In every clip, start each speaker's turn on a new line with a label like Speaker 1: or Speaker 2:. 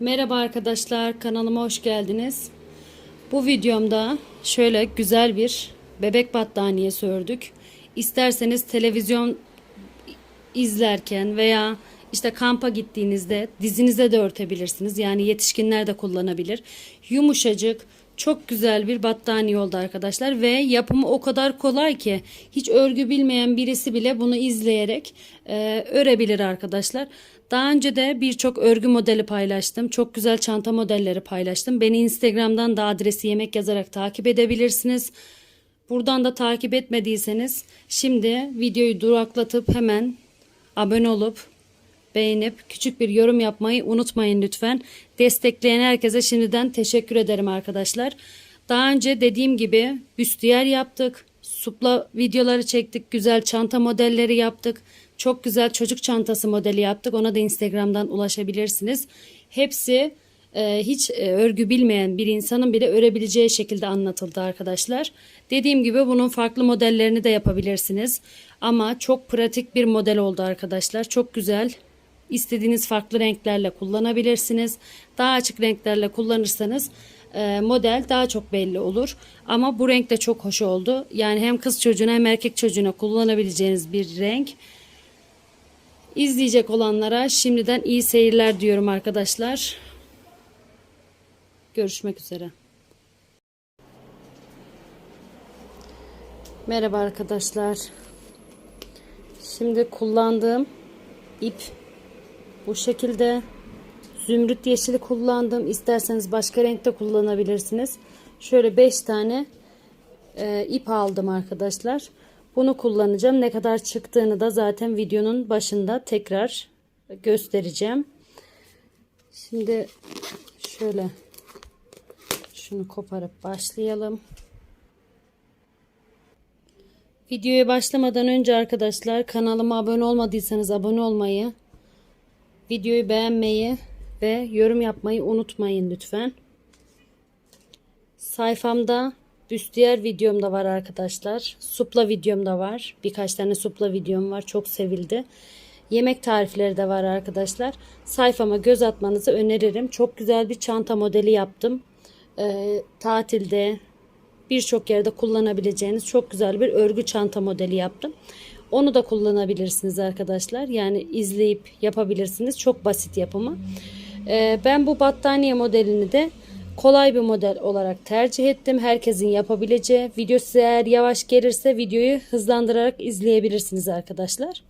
Speaker 1: Merhaba arkadaşlar kanalıma hoş geldiniz. Bu videomda şöyle güzel bir bebek battaniyesi ördük. İsterseniz televizyon izlerken veya işte kampa gittiğinizde dizinize de örtebilirsiniz. Yani yetişkinler de kullanabilir. Yumuşacık, çok güzel bir battaniye oldu arkadaşlar ve yapımı o kadar kolay ki hiç örgü bilmeyen birisi bile bunu izleyerek e, örebilir arkadaşlar. Daha önce de birçok örgü modeli paylaştım. Çok güzel çanta modelleri paylaştım. Beni Instagram'dan da adresi yemek yazarak takip edebilirsiniz. Buradan da takip etmediyseniz şimdi videoyu duraklatıp hemen abone olup beğenip küçük bir yorum yapmayı unutmayın lütfen. Destekleyen herkese şimdiden teşekkür ederim arkadaşlar. Daha önce dediğim gibi büstiyer yaptık. Supla videoları çektik. Güzel çanta modelleri yaptık. Çok güzel çocuk çantası modeli yaptık. Ona da Instagram'dan ulaşabilirsiniz. Hepsi e, hiç e, örgü bilmeyen bir insanın bile örebileceği şekilde anlatıldı arkadaşlar. Dediğim gibi bunun farklı modellerini de yapabilirsiniz. Ama çok pratik bir model oldu arkadaşlar. Çok güzel. İstediğiniz farklı renklerle kullanabilirsiniz. Daha açık renklerle kullanırsanız e, model daha çok belli olur. Ama bu renk de çok hoş oldu. Yani hem kız çocuğuna hem erkek çocuğuna kullanabileceğiniz bir renk. İzleyecek olanlara şimdiden iyi seyirler diyorum arkadaşlar. Görüşmek üzere. Merhaba arkadaşlar. Şimdi kullandığım ip bu şekilde zümrüt yeşili kullandım. İsterseniz başka renkte kullanabilirsiniz. Şöyle 5 tane e, ip aldım arkadaşlar. Bunu kullanacağım. Ne kadar çıktığını da zaten videonun başında tekrar göstereceğim. Şimdi şöyle şunu koparıp başlayalım. Videoya başlamadan önce arkadaşlar kanalıma abone olmadıysanız abone olmayı, videoyu beğenmeyi ve yorum yapmayı unutmayın lütfen. Sayfamda büstiyer videom da var arkadaşlar. Supla videom da var. Birkaç tane supla videom var. Çok sevildi. Yemek tarifleri de var arkadaşlar. Sayfama göz atmanızı öneririm. Çok güzel bir çanta modeli yaptım. Ee, tatilde birçok yerde kullanabileceğiniz çok güzel bir örgü çanta modeli yaptım. Onu da kullanabilirsiniz arkadaşlar. Yani izleyip yapabilirsiniz. Çok basit yapımı. Ee, ben bu battaniye modelini de kolay bir model olarak tercih ettim. Herkesin yapabileceği. Video size eğer yavaş gelirse videoyu hızlandırarak izleyebilirsiniz arkadaşlar.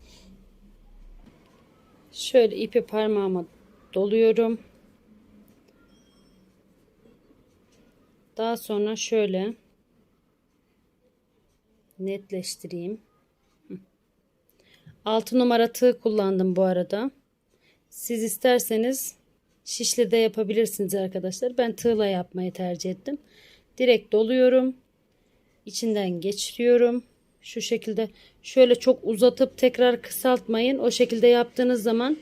Speaker 1: Şöyle ipi parmağıma doluyorum. Daha sonra şöyle netleştireyim. 6 numara tığ kullandım bu arada. Siz isterseniz şişle de yapabilirsiniz arkadaşlar. Ben tığla yapmayı tercih ettim. Direkt doluyorum. İçinden geçiriyorum. Şu şekilde şöyle çok uzatıp tekrar kısaltmayın. O şekilde yaptığınız zaman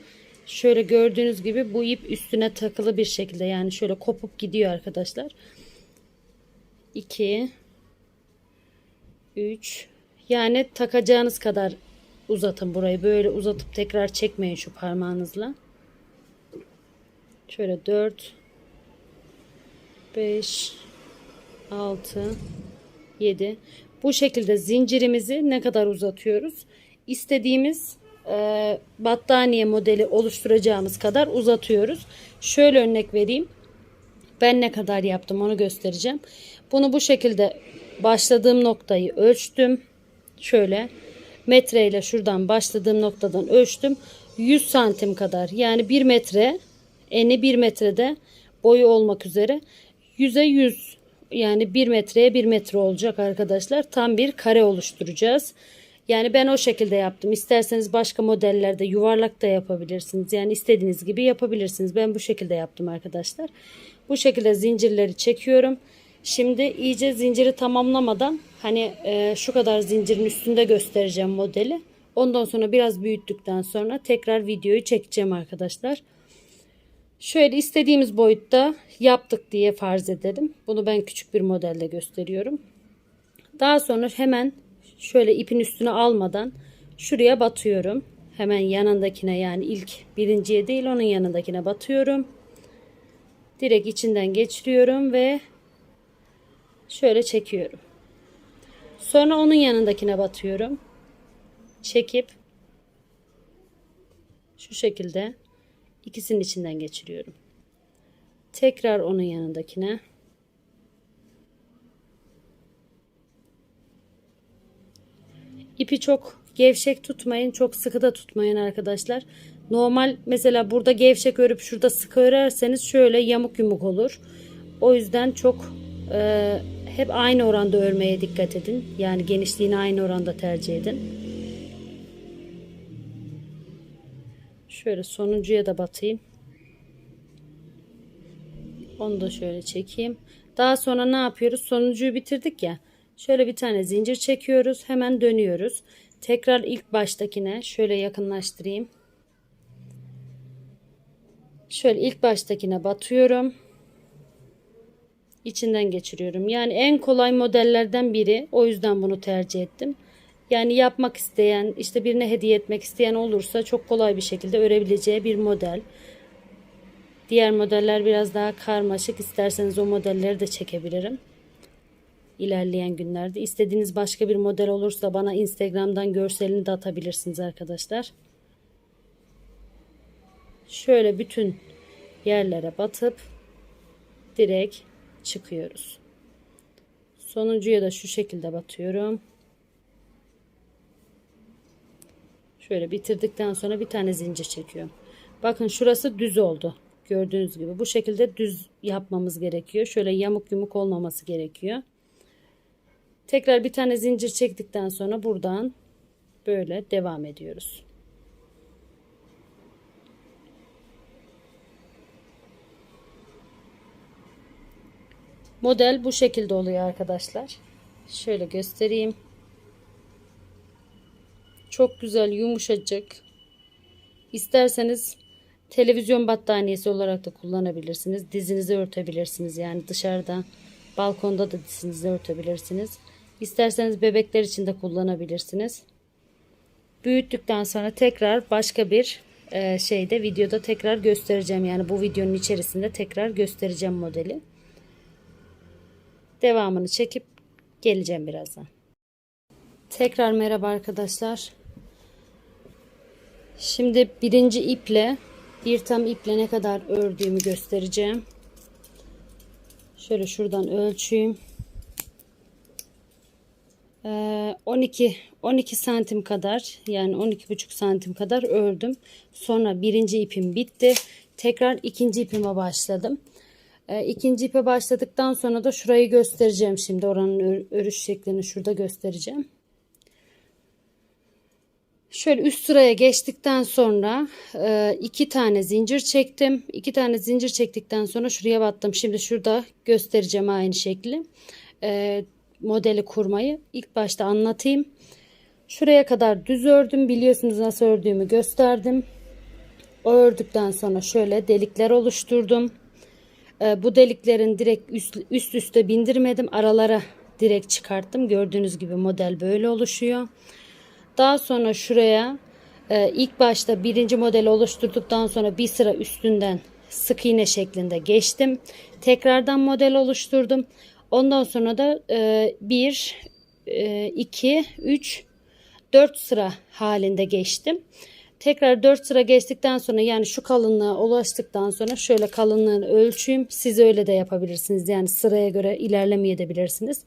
Speaker 1: şöyle gördüğünüz gibi bu ip üstüne takılı bir şekilde yani şöyle kopup gidiyor arkadaşlar. 2 3 yani takacağınız kadar uzatın burayı. Böyle uzatıp tekrar çekmeyin şu parmağınızla. Şöyle 4 5 6 7 bu şekilde zincirimizi ne kadar uzatıyoruz? İstediğimiz e, battaniye modeli oluşturacağımız kadar uzatıyoruz. Şöyle örnek vereyim. Ben ne kadar yaptım onu göstereceğim. Bunu bu şekilde başladığım noktayı ölçtüm. Şöyle metreyle şuradan başladığım noktadan ölçtüm. 100 santim kadar yani 1 metre eni 1 metrede boyu olmak üzere 100'e 100 yani 1 metreye 1 metre olacak arkadaşlar. Tam bir kare oluşturacağız. Yani ben o şekilde yaptım. İsterseniz başka modellerde yuvarlak da yapabilirsiniz. Yani istediğiniz gibi yapabilirsiniz. Ben bu şekilde yaptım arkadaşlar. Bu şekilde zincirleri çekiyorum. Şimdi iyice zinciri tamamlamadan hani e, şu kadar zincirin üstünde göstereceğim modeli. Ondan sonra biraz büyüttükten sonra tekrar videoyu çekeceğim arkadaşlar. Şöyle istediğimiz boyutta yaptık diye farz edelim. Bunu ben küçük bir modelde gösteriyorum. Daha sonra hemen şöyle ipin üstüne almadan şuraya batıyorum. Hemen yanındakine yani ilk birinciye değil onun yanındakine batıyorum. Direkt içinden geçiriyorum ve şöyle çekiyorum. Sonra onun yanındakine batıyorum. Çekip şu şekilde ikisinin içinden geçiriyorum. Tekrar onun yanındakine. İpi çok gevşek tutmayın, çok sıkı da tutmayın arkadaşlar. Normal mesela burada gevşek örüp şurada sıkı örerseniz şöyle yamuk yumuk olur. O yüzden çok e, hep aynı oranda örmeye dikkat edin. Yani genişliğini aynı oranda tercih edin. Şöyle sonuncuya da batayım. Onu da şöyle çekeyim. Daha sonra ne yapıyoruz? Sonuncuyu bitirdik ya. Şöyle bir tane zincir çekiyoruz. Hemen dönüyoruz. Tekrar ilk baştakine şöyle yakınlaştırayım. Şöyle ilk baştakine batıyorum. İçinden geçiriyorum. Yani en kolay modellerden biri. O yüzden bunu tercih ettim. Yani yapmak isteyen, işte birine hediye etmek isteyen olursa çok kolay bir şekilde örebileceği bir model. Diğer modeller biraz daha karmaşık. İsterseniz o modelleri de çekebilirim. İlerleyen günlerde. İstediğiniz başka bir model olursa bana Instagram'dan görselini de atabilirsiniz arkadaşlar. Şöyle bütün yerlere batıp direkt çıkıyoruz. Sonuncuya da şu şekilde batıyorum. Şöyle bitirdikten sonra bir tane zincir çekiyorum. Bakın şurası düz oldu. Gördüğünüz gibi bu şekilde düz yapmamız gerekiyor. Şöyle yamuk yumuk olmaması gerekiyor. Tekrar bir tane zincir çektikten sonra buradan böyle devam ediyoruz. Model bu şekilde oluyor arkadaşlar. Şöyle göstereyim. Çok güzel, yumuşacık. İsterseniz televizyon battaniyesi olarak da kullanabilirsiniz. Dizinizi örtebilirsiniz. Yani dışarıda, balkonda da dizinizi örtebilirsiniz. İsterseniz bebekler için de kullanabilirsiniz. Büyüttükten sonra tekrar başka bir e, şeyde videoda tekrar göstereceğim. Yani bu videonun içerisinde tekrar göstereceğim modeli. Devamını çekip geleceğim birazdan. Tekrar merhaba arkadaşlar. Şimdi birinci iple bir tam iple ne kadar ördüğümü göstereceğim. Şöyle şuradan ölçeyim. 12 12 santim kadar yani 12 buçuk santim kadar ördüm. Sonra birinci ipim bitti. Tekrar ikinci ipime başladım. E, ikinci ipe başladıktan sonra da şurayı göstereceğim şimdi. Oranın örüş şeklini şurada göstereceğim. Şöyle üst sıraya geçtikten sonra e, iki tane zincir çektim. İki tane zincir çektikten sonra şuraya battım. Şimdi şurada göstereceğim aynı şekli. E, modeli kurmayı ilk başta anlatayım. Şuraya kadar düz ördüm. Biliyorsunuz nasıl ördüğümü gösterdim. Ördükten sonra şöyle delikler oluşturdum. E, bu deliklerin direkt üst, üst üste bindirmedim. Aralara direkt çıkarttım. Gördüğünüz gibi model böyle oluşuyor. Daha sonra şuraya e, ilk başta birinci modeli oluşturduktan sonra bir sıra üstünden sık iğne şeklinde geçtim. Tekrardan model oluşturdum. Ondan sonra da 1, 2, 3, 4 sıra halinde geçtim. Tekrar 4 sıra geçtikten sonra yani şu kalınlığa ulaştıktan sonra şöyle kalınlığını ölçeyim. Siz öyle de yapabilirsiniz. Yani sıraya göre ilerlemeyebilirsiniz.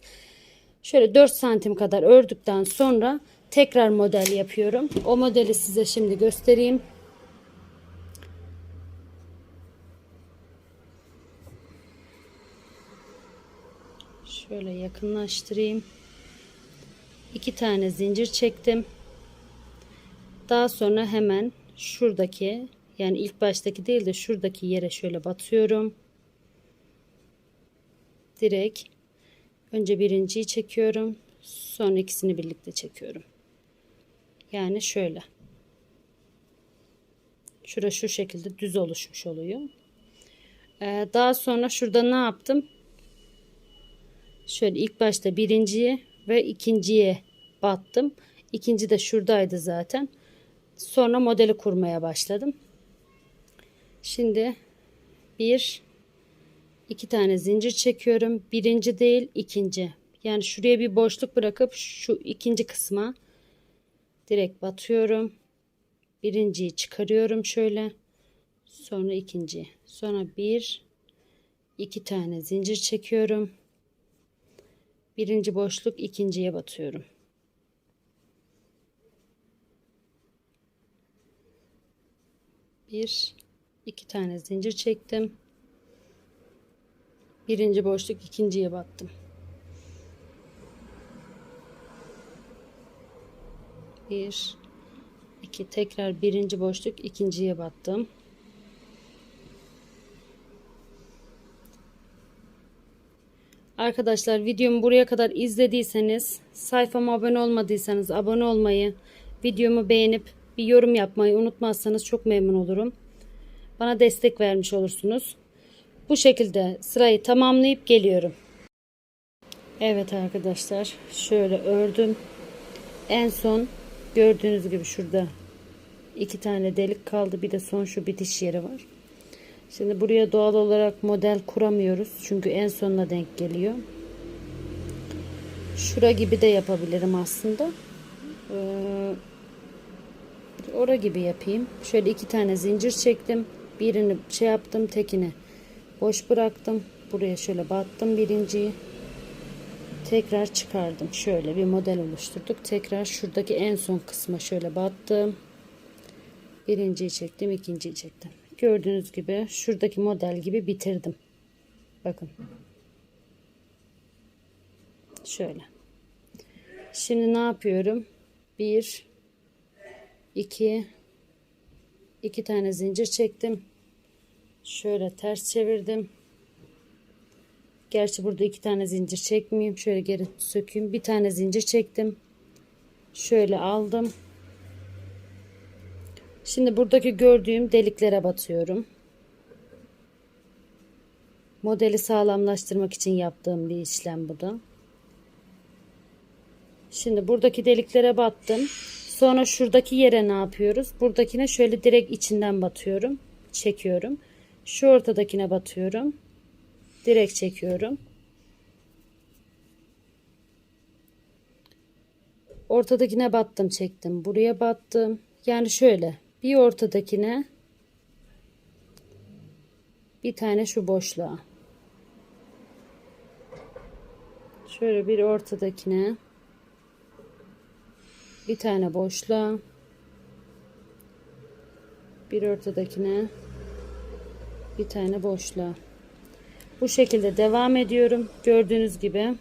Speaker 1: Şöyle 4 santim kadar ördükten sonra tekrar model yapıyorum. O modeli size şimdi göstereyim. Şöyle yakınlaştırayım. İki tane zincir çektim. Daha sonra hemen şuradaki yani ilk baştaki değil de şuradaki yere şöyle batıyorum. Direkt önce birinciyi çekiyorum. Sonra ikisini birlikte çekiyorum. Yani şöyle. Şura şu şekilde düz oluşmuş oluyor. Ee, daha sonra şurada ne yaptım? Şöyle ilk başta birinciye ve ikinciye battım. İkinci de şuradaydı zaten. Sonra modeli kurmaya başladım. Şimdi 1 iki tane zincir çekiyorum. Birinci değil ikinci. Yani şuraya bir boşluk bırakıp şu ikinci kısma direkt batıyorum. Birinciyi çıkarıyorum şöyle. Sonra ikinci. Sonra bir iki tane zincir çekiyorum. Birinci boşluk ikinciye batıyorum. Bir iki tane zincir çektim. Birinci boşluk ikinciye battım. Bir, iki tekrar birinci boşluk ikinciye battım. Arkadaşlar videomu buraya kadar izlediyseniz, sayfama abone olmadıysanız abone olmayı, videomu beğenip bir yorum yapmayı unutmazsanız çok memnun olurum. Bana destek vermiş olursunuz. Bu şekilde sırayı tamamlayıp geliyorum. Evet arkadaşlar şöyle ördüm. En son gördüğünüz gibi şurada iki tane delik kaldı. Bir de son şu bitiş yeri var. Şimdi buraya doğal olarak model kuramıyoruz. Çünkü en sonuna denk geliyor. Şura gibi de yapabilirim aslında. Ee, ora gibi yapayım. Şöyle iki tane zincir çektim. Birini şey yaptım tekini boş bıraktım. Buraya şöyle battım birinciyi. Tekrar çıkardım. Şöyle bir model oluşturduk. Tekrar şuradaki en son kısma şöyle battım. Birinciyi çektim, ikinciyi çektim. Gördüğünüz gibi şuradaki model gibi bitirdim. Bakın. Şöyle. Şimdi ne yapıyorum? Bir, iki, iki tane zincir çektim. Şöyle ters çevirdim. Gerçi burada iki tane zincir çekmeyeyim. Şöyle geri sökeyim. Bir tane zincir çektim. Şöyle aldım. Şimdi buradaki gördüğüm deliklere batıyorum. Modeli sağlamlaştırmak için yaptığım bir işlem bu da. Şimdi buradaki deliklere battım. Sonra şuradaki yere ne yapıyoruz? Buradakine şöyle direkt içinden batıyorum. Çekiyorum. Şu ortadakine batıyorum. Direkt çekiyorum. Ortadakine battım çektim. Buraya battım. Yani şöyle bir ortadakine bir tane şu boşluğa. Şöyle bir ortadakine bir tane boşluğa bir ortadakine bir tane boşluğa. Bu şekilde devam ediyorum. Gördüğünüz gibi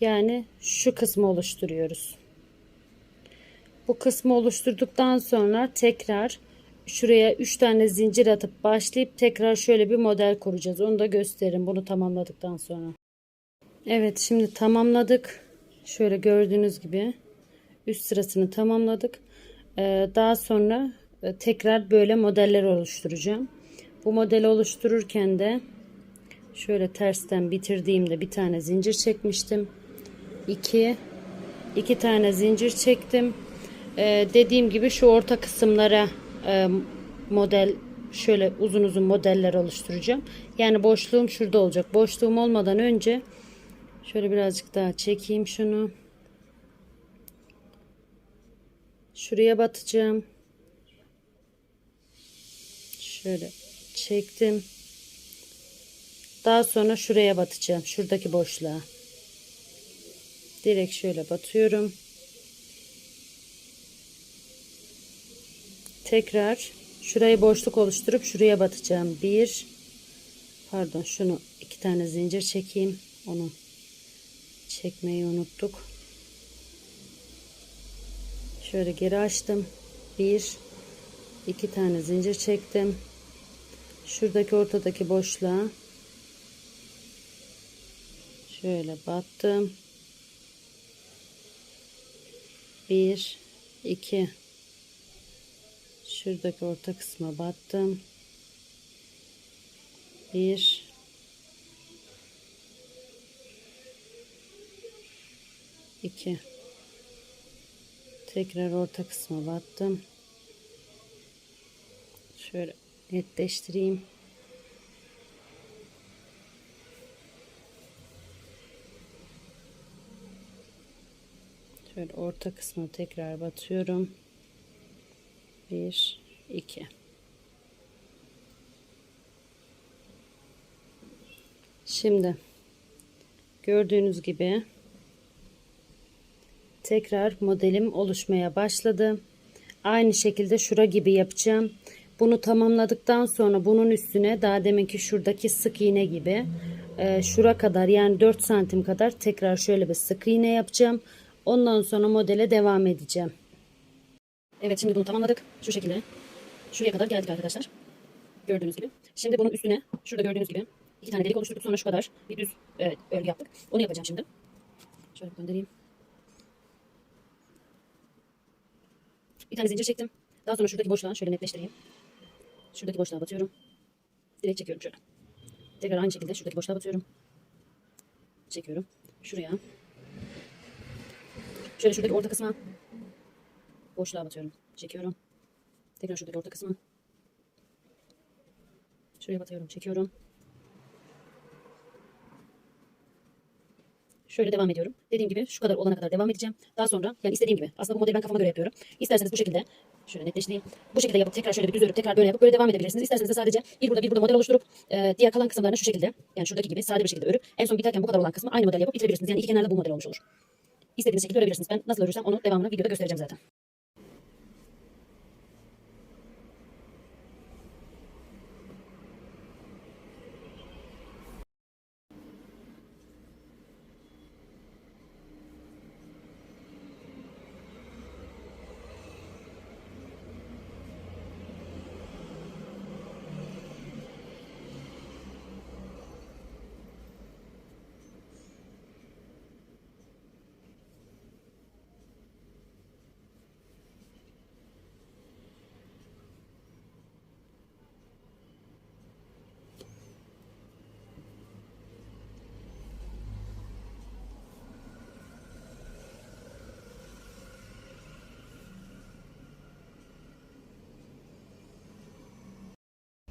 Speaker 1: yani şu kısmı oluşturuyoruz. Bu kısmı oluşturduktan sonra tekrar şuraya 3 tane zincir atıp başlayıp tekrar şöyle bir model kuracağız. Onu da gösteririm bunu tamamladıktan sonra. Evet şimdi tamamladık. Şöyle gördüğünüz gibi üst sırasını tamamladık. Ee, daha sonra e, tekrar böyle modeller oluşturacağım. Bu modeli oluştururken de şöyle tersten bitirdiğimde bir tane zincir çekmiştim. 2 iki tane zincir çektim. Ee, dediğim gibi şu orta kısımlara e, model şöyle uzun uzun modeller oluşturacağım. Yani boşluğum şurada olacak. Boşluğum olmadan önce şöyle birazcık daha çekeyim şunu. Şuraya batacağım. Şöyle çektim. Daha sonra şuraya batacağım. Şuradaki boşluğa. Direkt şöyle batıyorum. Tekrar şurayı boşluk oluşturup şuraya batacağım. Bir pardon şunu iki tane zincir çekeyim. Onu çekmeyi unuttuk. Şöyle geri açtım. Bir iki tane zincir çektim. Şuradaki ortadaki boşluğa şöyle battım. Bir, iki. Şuradaki orta kısma battım. Bir, iki. Tekrar orta kısma battım. Şöyle netleştireyim. Şöyle orta kısmı tekrar batıyorum. 1 2 Şimdi gördüğünüz gibi tekrar modelim oluşmaya başladı. Aynı şekilde şura gibi yapacağım. Bunu tamamladıktan sonra bunun üstüne daha deminki şuradaki sık iğne gibi e, şura kadar yani 4 santim kadar tekrar şöyle bir sık iğne yapacağım. Ondan sonra modele devam edeceğim. Evet şimdi bunu tamamladık. Şu şekilde. Şuraya kadar geldik arkadaşlar. Gördüğünüz gibi. Şimdi bunun üstüne şurada gördüğünüz gibi iki tane delik oluşturduk. Sonra şu kadar bir düz evet, örgü yaptık. Onu yapacağım şimdi. Şöyle göndereyim. Bir tane zincir çektim. Daha sonra şuradaki boşluğa şöyle netleştireyim. Şuradaki boşluğa batıyorum. Direkt çekiyorum şöyle. Tekrar aynı şekilde şuradaki boşluğa batıyorum. Çekiyorum. Şuraya. Şöyle şuradaki orta kısma boşluğa batıyorum. Çekiyorum. Tekrar şuradaki orta kısma. Şuraya batıyorum. Çekiyorum. Şöyle devam ediyorum. Dediğim gibi şu kadar olana kadar devam edeceğim. Daha sonra yani istediğim gibi. Aslında bu modeli ben kafama göre yapıyorum. İsterseniz bu şekilde şöyle netleştireyim. Bu şekilde yapıp tekrar şöyle bir düz örüp tekrar böyle yapıp böyle devam edebilirsiniz. İsterseniz de sadece bir burada bir burada model oluşturup e, diğer kalan kısımlarını şu şekilde yani şuradaki gibi sade bir şekilde örüp en son biterken bu kadar olan kısmı aynı model yapıp bitirebilirsiniz. Yani iki kenarda bu model olmuş olur. İstediğiniz şekilde örebilirsiniz. Ben nasıl örürsem onu devamını videoda göstereceğim zaten.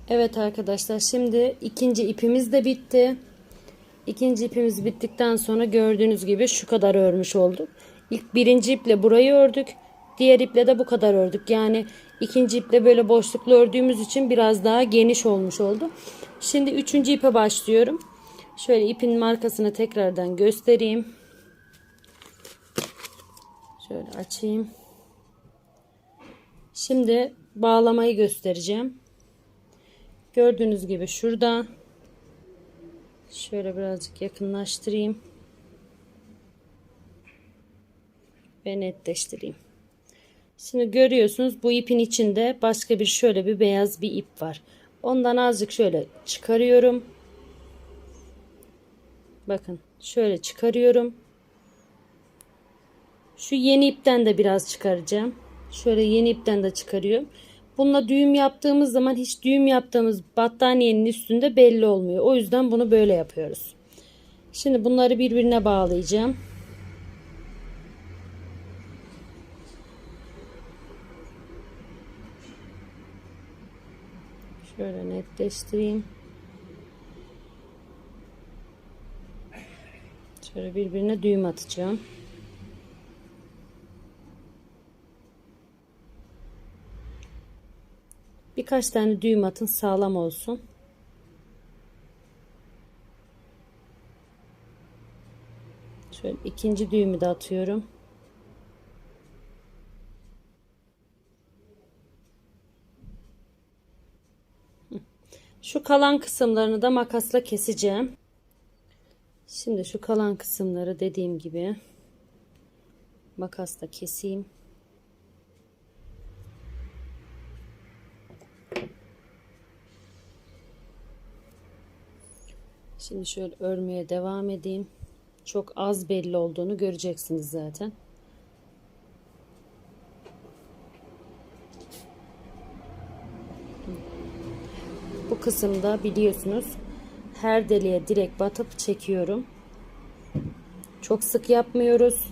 Speaker 1: Evet arkadaşlar şimdi ikinci ipimiz de bitti. İkinci ipimiz bittikten sonra gördüğünüz gibi şu kadar örmüş olduk. İlk birinci iple burayı ördük. Diğer iple de bu kadar ördük. Yani ikinci iple böyle boşluklu ördüğümüz için biraz daha geniş olmuş oldu. Şimdi üçüncü ipe başlıyorum. Şöyle ipin markasını tekrardan göstereyim. Şöyle açayım. Şimdi bağlamayı göstereceğim. Gördüğünüz gibi şurada şöyle birazcık yakınlaştırayım ve netleştireyim. Şimdi görüyorsunuz bu ipin içinde başka bir şöyle bir beyaz bir ip var. Ondan azıcık şöyle çıkarıyorum. Bakın şöyle çıkarıyorum. Şu yeni ipten de biraz çıkaracağım. Şöyle yeni ipten de çıkarıyorum. Bununla düğüm yaptığımız zaman hiç düğüm yaptığımız battaniyenin üstünde belli olmuyor. O yüzden bunu böyle yapıyoruz. Şimdi bunları birbirine bağlayacağım. Şöyle netleştireyim. Şöyle birbirine düğüm atacağım. Birkaç tane düğüm atın sağlam olsun. Şöyle ikinci düğümü de atıyorum. Şu kalan kısımlarını da makasla keseceğim. Şimdi şu kalan kısımları dediğim gibi makasla keseyim. Şimdi şöyle örmeye devam edeyim. Çok az belli olduğunu göreceksiniz zaten. Bu kısımda biliyorsunuz her deliğe direkt batıp çekiyorum. Çok sık yapmıyoruz.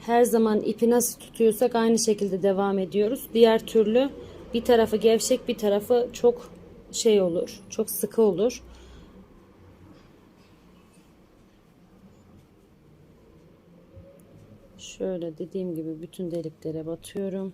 Speaker 1: Her zaman ipi nasıl tutuyorsak aynı şekilde devam ediyoruz. Diğer türlü bir tarafı gevşek bir tarafı çok şey olur. Çok sıkı olur. Şöyle dediğim gibi bütün deliklere batıyorum.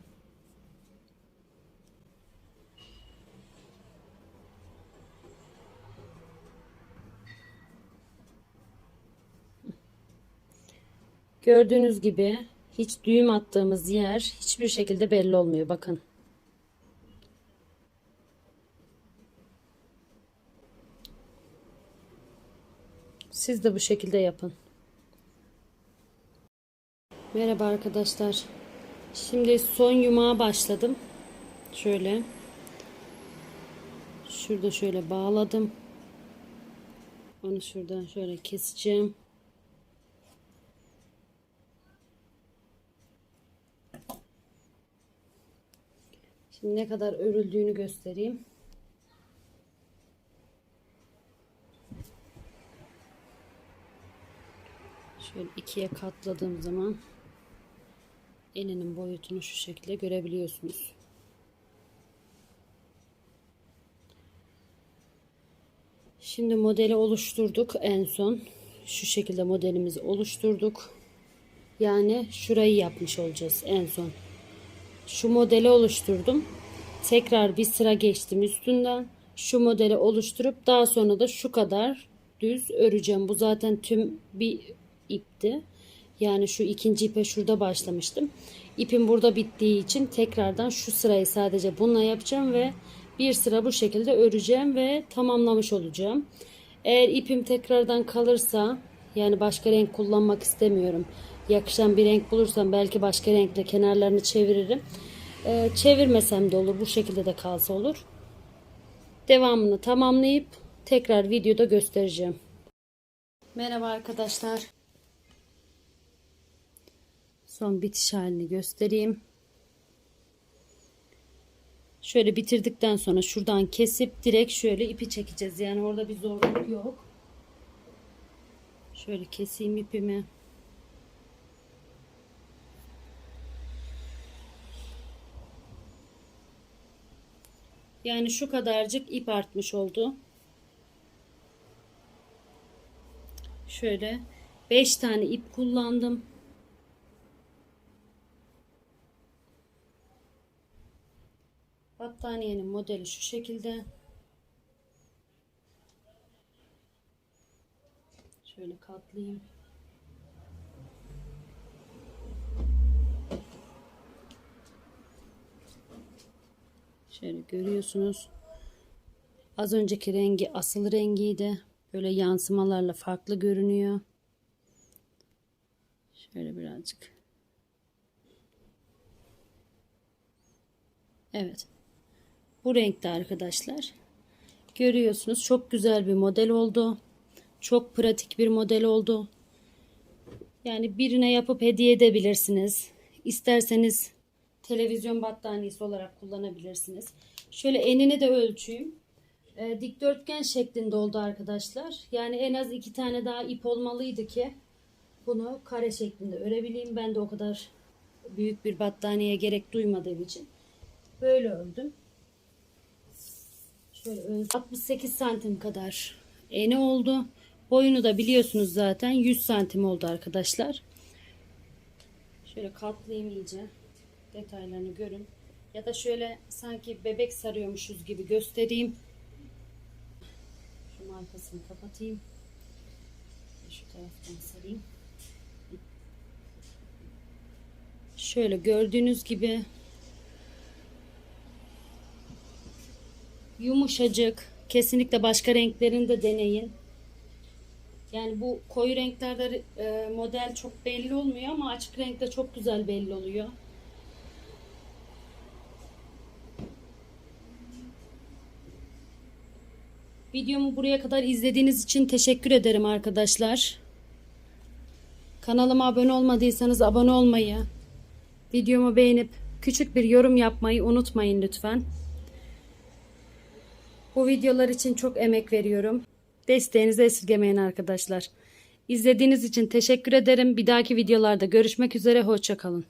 Speaker 1: Gördüğünüz gibi hiç düğüm attığımız yer hiçbir şekilde belli olmuyor. Bakın. Siz de bu şekilde yapın. Merhaba arkadaşlar. Şimdi son yumağa başladım. Şöyle. Şurada şöyle bağladım. Onu şuradan şöyle keseceğim. Şimdi ne kadar örüldüğünü göstereyim. Şöyle ikiye katladığım zaman eninin boyutunu şu şekilde görebiliyorsunuz. Şimdi modeli oluşturduk en son. Şu şekilde modelimizi oluşturduk. Yani şurayı yapmış olacağız en son. Şu modeli oluşturdum. Tekrar bir sıra geçtim üstünden. Şu modeli oluşturup daha sonra da şu kadar düz öreceğim. Bu zaten tüm bir ipti. Yani şu ikinci ipe şurada başlamıştım. İpim burada bittiği için tekrardan şu sırayı sadece bununla yapacağım ve bir sıra bu şekilde öreceğim ve tamamlamış olacağım. Eğer ipim tekrardan kalırsa yani başka renk kullanmak istemiyorum. Yakışan bir renk bulursam belki başka renkle kenarlarını çeviririm. Ee, çevirmesem de olur. Bu şekilde de kalsa olur. Devamını tamamlayıp tekrar videoda göstereceğim. Merhaba arkadaşlar. Son bitiş halini göstereyim. Şöyle bitirdikten sonra şuradan kesip direkt şöyle ipi çekeceğiz. Yani orada bir zorluk yok. Şöyle keseyim ipimi. Yani şu kadarcık ip artmış oldu. Şöyle 5 tane ip kullandım. Battaniyenin modeli şu şekilde. Şöyle katlayayım. Şöyle görüyorsunuz. Az önceki rengi asıl rengiydi. Böyle yansımalarla farklı görünüyor. Şöyle birazcık. Evet. Bu renkte arkadaşlar. Görüyorsunuz çok güzel bir model oldu. Çok pratik bir model oldu. Yani birine yapıp hediye edebilirsiniz. İsterseniz televizyon battaniyesi olarak kullanabilirsiniz. Şöyle enini de ölçeyim. E, dikdörtgen şeklinde oldu arkadaşlar. Yani en az iki tane daha ip olmalıydı ki bunu kare şeklinde örebileyim. Ben de o kadar büyük bir battaniyeye gerek duymadığım için böyle ördüm. Şöyle öz 68 santim kadar eni oldu. Boyunu da biliyorsunuz zaten 100 santim oldu arkadaşlar. Şöyle katlayayım iyice. Detaylarını görün. Ya da şöyle sanki bebek sarıyormuşuz gibi göstereyim. Şu markasını kapatayım. Şu taraftan sarayım. Şöyle gördüğünüz gibi yumuşacık. Kesinlikle başka renklerini de deneyin. Yani bu koyu renklerde e, model çok belli olmuyor ama açık renkte çok güzel belli oluyor. Videomu buraya kadar izlediğiniz için teşekkür ederim arkadaşlar. Kanalıma abone olmadıysanız abone olmayı, videomu beğenip küçük bir yorum yapmayı unutmayın lütfen. Bu videolar için çok emek veriyorum. Desteğinizi esirgemeyin arkadaşlar. İzlediğiniz için teşekkür ederim. Bir dahaki videolarda görüşmek üzere. Hoşçakalın.